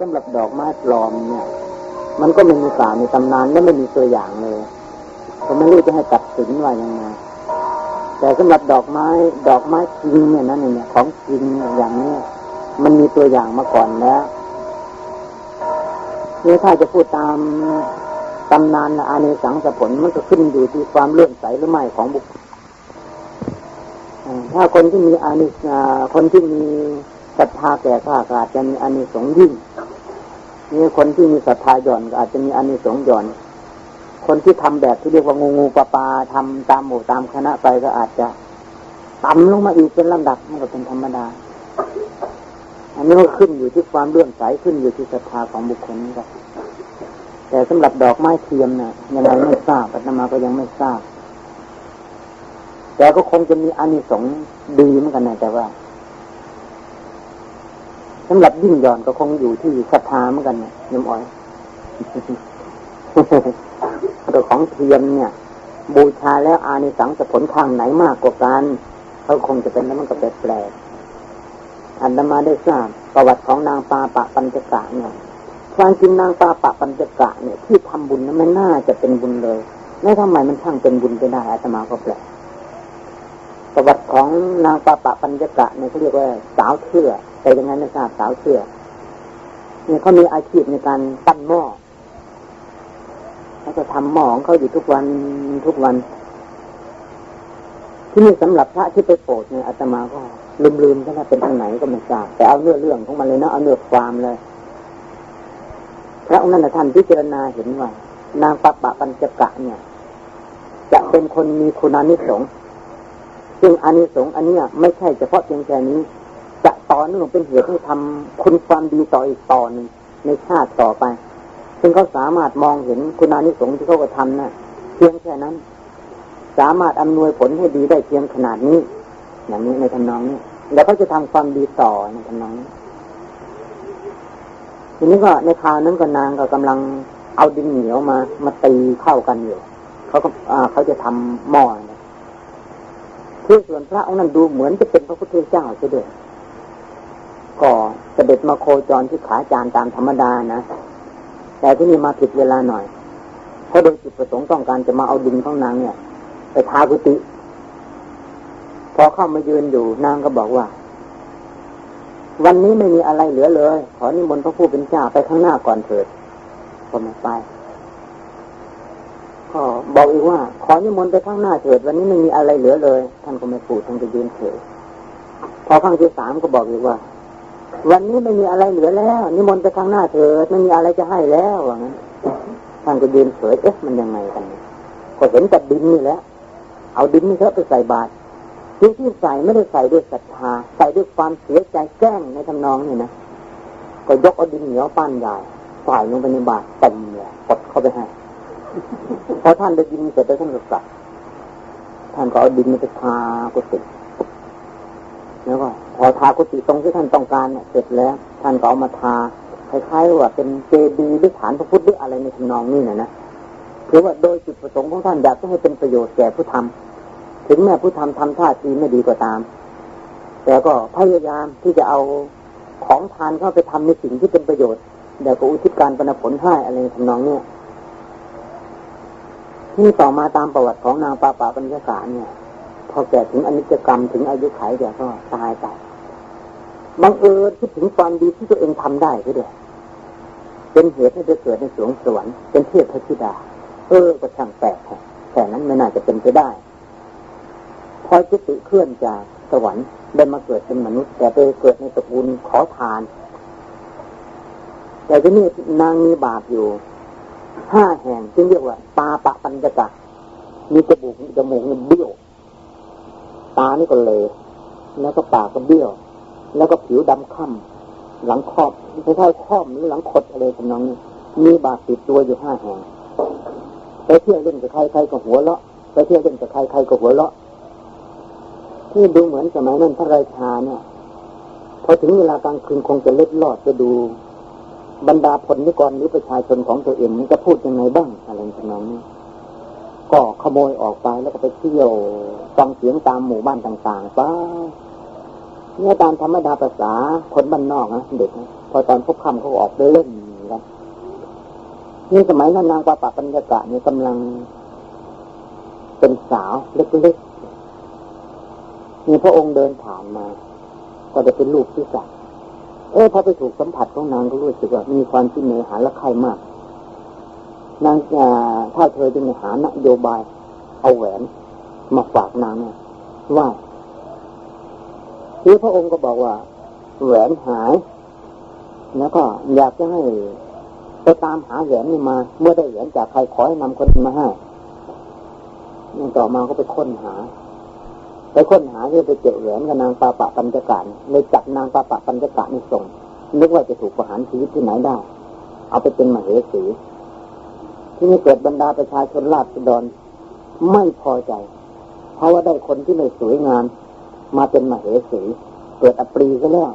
สำหรับดอกไม้ปลอมเนี่ย มันก็ไม่มีกล่าวในตำนานและไม่มีตัวอย่างเลยผมไม่รู้จะให้ตัดสินว่ายังไงแต่สำหรับดอกไม้ ดอกไม้จริงเนี่ยนั่นเนี่ยของจริงอย่างนี้มันมีตัวอย่างมาก่อนแล้วนี่ถ้าจะพูดตามตำนานอานิสังสผลมันก็ขึ้นอยู่ที่ความเลื่อมใสหรือไม่ของบุคคลถ้าคนที่มีอานิสคนที่มีศรัทธาแก่ข้าก็อาจจะมีอานิสงส์ยิ่ง นี่คนที่มีศรัทธาหย่อนก็อาจจะมีอานิสงส์หย่อน คนที่ทำแบบที่เรียกว่างูงูปลาปลาทำตามหมู่ตามคณะไปก็อาจจะต่ำลงมาอีกเป็นลำดับมันก็เป็นธรรมดา อันนี้ก็ขึ้นอยู่ที่ความเลื่อมใสขึ้นอยู่ที่ศรัทธาของบุคคลครับแต่สำหรับดอกไม้เทียมเนี่ยยังไงไม่ทราบอาตมาก็ยังไม่ทราบ แต่ก็คงจะมีอานิสงส์ดีเหมือนกันนะแต่ว่า สำหรับยิ่งย่อนก็คงอยู่ที่ศรัทธาเหมือนกันเนี่ยยมอ้อยตัวของเทียมเนี่ย บูชาแล้วอานิสังส์ผลข้างไหนมากกว่ากันเขาคงจะเป็นแล้วมันก็แปลกอันดมาได้ทราบประวัติของนางปาปะปัญจกะเนี่ยความจริงนางปาปะปัญจกะเนี่ยที่ทำบุญนั้นไม่น่าจะเป็นบุญเลยแล้วทำไมมันช่างเป็นบุญไปได้อาตมาก็แปลกประวัติของนางปาปะปัญจกะเนี่ยเขาเรียกว่าสาวเชื่อ แต่ยังไงไม่ทราบสาวเชื่อเนี่ยเขามีอาชีพในการปั้นหม้อเขาจะทำหม้อของเขาอยู่ทุกวันทุกวัน ที่นี่สำหรับพระที่ไปโปรดเนี่ยอาตมาก็ลืมๆถ้าเป็นทางไหนก็ไม่ทราบแต่เอาเนื้อเรื่องของมันเลยนะเอาเนื้อความเลย พระองค์นั้นท่านพิจารณาเห็นว่านางปะปะปัญจกะเนี่ย จะเป็นคนมีคุณานิสงส์ซึ่งอานิสงส์อันนี้ไม่ใช่เฉพาะเพียงแค่นี้ ต่อเนื่องเป็นเหตุให้ทำคุณความดีต่ออีกต่อหนึ่งในชาติต่อไป ซึ่งเขาสามารถมองเห็นคุณานิสงส์ที่เขากระทำนะ่ะเพียงแค่นั้น สามารถอำนวยผลให้ดีได้เพียงขนาดนี้ อย่างนี้ในทำนองนี้แล้วเขาจะทำความดีต่อในทำนองนี้ทีนี้ก็ในคราวนั้นก็นางก็กำลังเอาดินเหนียวมา มาตีเข้ากันอยู่เขาก็เขาจะทำหม้อเนี่ยคือส่วนพระองค์นั้นดูเหมือนจะเป็นพระพุทธเจ้าเสียด้วย เสด็จมาโคจรที่ขาจานตามธรรมดานะ แต่ที่นี่มาผิดเวลาหน่อย เพราะโดยจุดประสงค์ต้องการจะมาเอาดินของนางเนี่ย ไปทากุติ พอเข้ามายืนอยู่นางก็บอกว่า วันนี้ไม่มีอะไรเหลือเลย ขอนิมนต์พระผู้เป็นเจ้าไปข้างหน้าก่อนเถิดก็ไม่ไปก็บอกอีกว่า ขอนิมนต์ไปข้างหน้าเถิด วันนี้ไม่มีอะไรเหลือเลย ท่านก็ไม่พูดท่านก็ยืนเฉยพอครั้งที่สามก็บอกอีกว่า วันนี้ไม่มีอะไรเหลือแล้ว นิมนต์ไปข้างหน้าเถิดไม่มีอะไรจะให้แล้วว่างั้นท่านก็ยืนเฉยเอ๊ะมันยังไงกัน ก็เห็นแต่ดินนี่แหละเอาดินนี่เถอะไปใส่บาตรที่ที่ใส่ไม่ได้ใส่ด้วยศรัทธาใส่ด้วยความเสียใจแกล้งในทำนองนี่นะก็ยกเอาดินเหนียวปั้นใหญ่ใส่ลงไปในบาตรเต็มเลยกดเข้าไปให้พอท่านได้ดินเสร็จแล้วท่านก็กลับท่านก็เอาดินไปทากุฏิแล้วก็ พอทากุฏิตรงที่ท่านต้องการเนี่ยเสร็จแล้ว ท่านก็เอามาทาคล้ายๆว่าเป็นเจดีย์หรือฐานพระพุทธหรืออะไรในทำนองนี้นะนะถือว่าโดยจุดประสงค์ของท่านอยากให้เป็นประโยชน์แก่ผู้ทำถึงแม้ผู้ทำทำท่าทีไม่ดีก็ตาม แต่ก็พยายามที่จะเอาของทานเข้าไปทำในสิ่งที่เป็นประโยชน์เดี๋ยวก็อุทิศการปนผลให้อะไรทำนองเนี้ยที่ต่อมาตามประวัติของนางปาปาปัญญาการเนี่ย พอแก่ถึงอนิจกรรมถึงอายุไขแก่ก็ตายไป บังเอิญคิดถึงความดีที่ตัวเองทำได้ด้วยเป็นเหตุให้ได้เกิดในสวงสวรรค์เป็นเทพพระธิดา เออก็ช่างแปลกแต่นั้นไม่น่าจะเป็นไปได้พอจิติเคลื่อนจากสวรรค์ได้มาเกิดเป็นมนุษย์ แต่ไปเกิดในตระกูลขอทาน แต่ที่นี่นางมีบาปอยู่ห้าแห่งที่เรียกว่า ตาปะปัญจกะมีจมูกจมูกมันเบี้ยว ตานี่ก็เลย แล้วก็ปากก็เบี้ยว แล้วก็ผิวดำค่ำหลังครอบคล้ายๆครอบหรือหลังขดอะไรทำนองนี้มีบาดติดตัวอยู่ห้าแห่งไปเที่ยวเล่นกับใครใครก็หัวเราะไปเที่ยวเล่นกับใครใครก็หัวเราะที่ดูเหมือนสมัยนั้นพระราชาเนี่ยพอถึงเวลากลางคืนคงจะเล็ดลอดไปดู บรรดาพลนิกรหรือประชาชนของตัวเองมันจะพูดยังไงบ้างอะไรทำนองนี้ก็ขโมยออกไปแล้วก็ไปเที่ยวฟังเสียงตามหมู่บ้านต่างๆไป เนี่ยตามธรรมดาภาษาคนบ้านนอกนะเด็กนะพอตอนพบคำเขาออกไปเล่นกันนี่สมัยนั้นนางปาปะปัญญากะเนี่ยกำลัง เป็นสาวเล็กๆมีพระองค์เดินผ่านมา ก็จะเป็นลูกที่สักเออพอไปถูกสัมผัสของนางก็รู้สึกว่ามีความที่เนยหาและใครมากนางถ้าเธอจะหานโยบาย เอาแหวนมาฝากนางเนี่ยว่า คือพระองค์ก็บอกว่าแหวนหาย แล้วก็อยากจะให้ไปตามหาแหวนนี่มา เมื่อได้แหวนจากใครขอให้นำคนมาให้นี่ต่อมาก็ไปค้นหา ไปค้นหาเพื่ไปเจอแหวนกับนางปาปะปัญจการเลยจับนางปาปะปัญจการนี่ส่งนึกว่าจะถูกประหารชีวิตที่ไหนได้ เอาไปเป็นมเหสีที่นี่เกิดบรรดาประชาชนราษฎรไม่พอใจ เพราะว่าได้คนที่ไม่สวยงาม มาเป็นมเหสีเกิดอัปรีก็แล้ว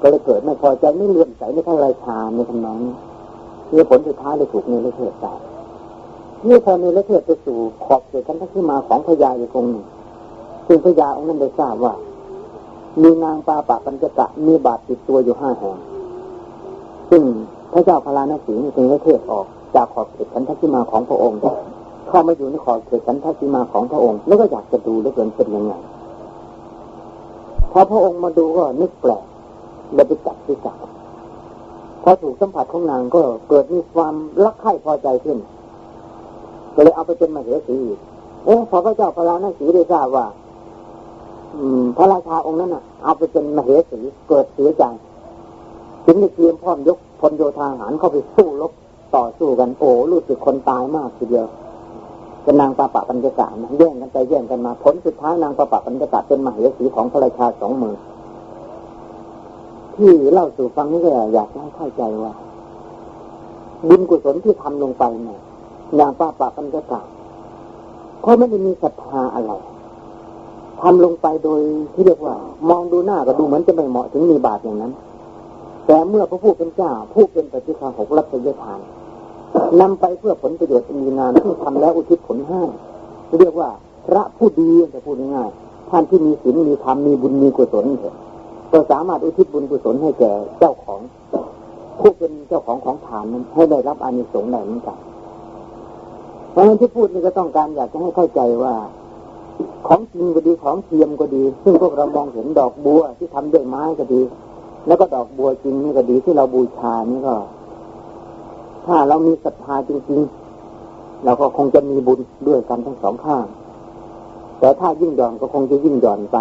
ก็เลยเกิดไม่พอใจไม่เลื่อมใสในพระราชาในทำนองนี้นี่ผลสุดท้ายเลยถูกเนรเทศตายนี่พอเนรเทศไปสู่ขอบเขตกันทั้งที่มาของพญาอยู่ตรงนึ่งซึ่งพญาองค์นั้นได้ทราบว่า มีนางปาปะปัญจกะมีบาดติดตัวอยู่ห้าแห่งซึ่งพระเจ้าพลานสีนี่จึงได้เทศออกจากขอบเขตกันทัศมาของพระองค์เข้ามาอยู่ในขอบเขตกันทัศมาของพระองค์ แล้วก็อยากจะดูแล้วเกินเป็นยังไง พอพระองค์มาดูก็นึกแปลกเลยไปจับที่จับพอถูกสัมผัสของนางก็เกิดมีความรักใคร่พอใจขึ้น ก็เลยเอาไปเป็นมเหสีอีกเอ๊ะพอพระเจ้าพระราชสีได้ทราบว่า อืม พระราชาองค์นั้นน่ะ เอาไปเป็นมเหสีเกิดเสียใจถึงได้เตรียมพร้อมยกพลโยธาหารเข้าไปสู้รบต่อสู้กันโอ้รู้สึกคนตายมากทีเดียว เป็นนางปาปะปัญจกะนะแย่งกันไปแย่งกันมา ผลสุดท้ายนางปาปะปัญจกะเป็นมหาเหสีของพระราชาสองมือ ที่เล่าสู่ฟังนี่ก็อยากให้เข้าใจว่า บุญกุศลที่ทำลงไปเนี่ยนางปาปะปัญจกะเขาไม่ได้มีศรัทธาอะไรทำลงไปโดยที่เรียกว่า มองดูหน้าก็ดูเหมือนจะไม่เหมาะถึงมีบาปอย่างนั้น แต่เมื่อพระผู้เป็นเจ้าผู้เป็นปฏิฆาหกรับประโยชาน นำไปเพื่อผลประโยชน์มีงานที่ทำแล้วอุทิศผลให้เรียกว่าพระผู้ดีจะพูดง่ายๆท่านที่มีศีลมีธรรมมีบุญมีกุศลเถอะก็สามารถอุทิศบุญกุศลให้แก่เจ้าของผู้เป็นเจ้าของของฐานนั้นให้ได้รับอานิสงส์ได้เหมือนกันเพราะฉะนั้นที่พูดนี่ก็ต้องการอยากจะให้เข้าใจว่า ของจริงก็ดีของเทียมก็ดี ซึ่งพวกเรามองเห็นดอกบัวที่ทำด้วยไม้ก็ดี แล้วก็ดอกบัวจริงนี่ก็ดีที่เราบูชานี่ก็ ถ้าเรามีศรัทธาจริง ๆ เราก็คงจะมีบุญด้วยกันทั้งสองข้าง แต่ถ้ายิ่งหย่อนก็คงจะยิ่งหย่อนไป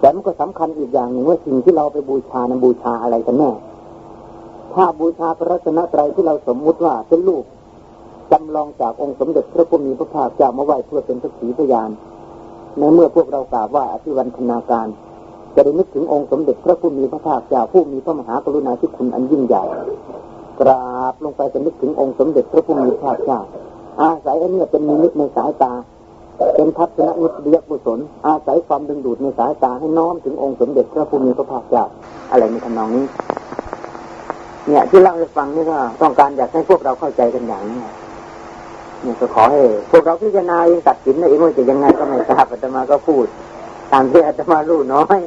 แต่มันก็สำคัญอีกอย่างหนึ่งว่าสิ่งที่เราไปบูชานั้นบูชาอะไรกันแน่ถ้าบูชาพระรัตนตรัยที่เราสมมุติว่าเป็นลูกจำลองจากองค์สมเด็จพระพุทธมีพระภาคเจ้ามาไหว้เพื่อเป็นสักขีพยานในเมื่อพวกเรากราบว่าอภิวันธนาการ จะได้นึกถึงองค์สมเด็จพระผู้มีพระภาคเจ้าผู้มีพระมหากรุณาธิคุณอันยิ่งใหญ่ กราบลงไปจะนึกถึงองค์สมเด็จพระผู้มีพระเจ้าอาศัยอันเนี้เป็นนิมิตในสายตา เป็นทัศนวิทยากุศลอาศัยความดึงดูดในสายตาให้น้อมถึงองค์สมเด็จพระผู้มีพระภาคเจ้าอะไรในทำนองนี้ เนี่ยที่เล่าให้ฟังนี่ก็ต้องการอยากให้พวกเราเข้าใจกันอย่างนี้เนี่ยก็ขอให้พวกเราพิจารณาเองตัดสินเองว่าจะยังไงก็ไม่ทราบอาตมาก็พูด ตามที่อาตมารู้น้อย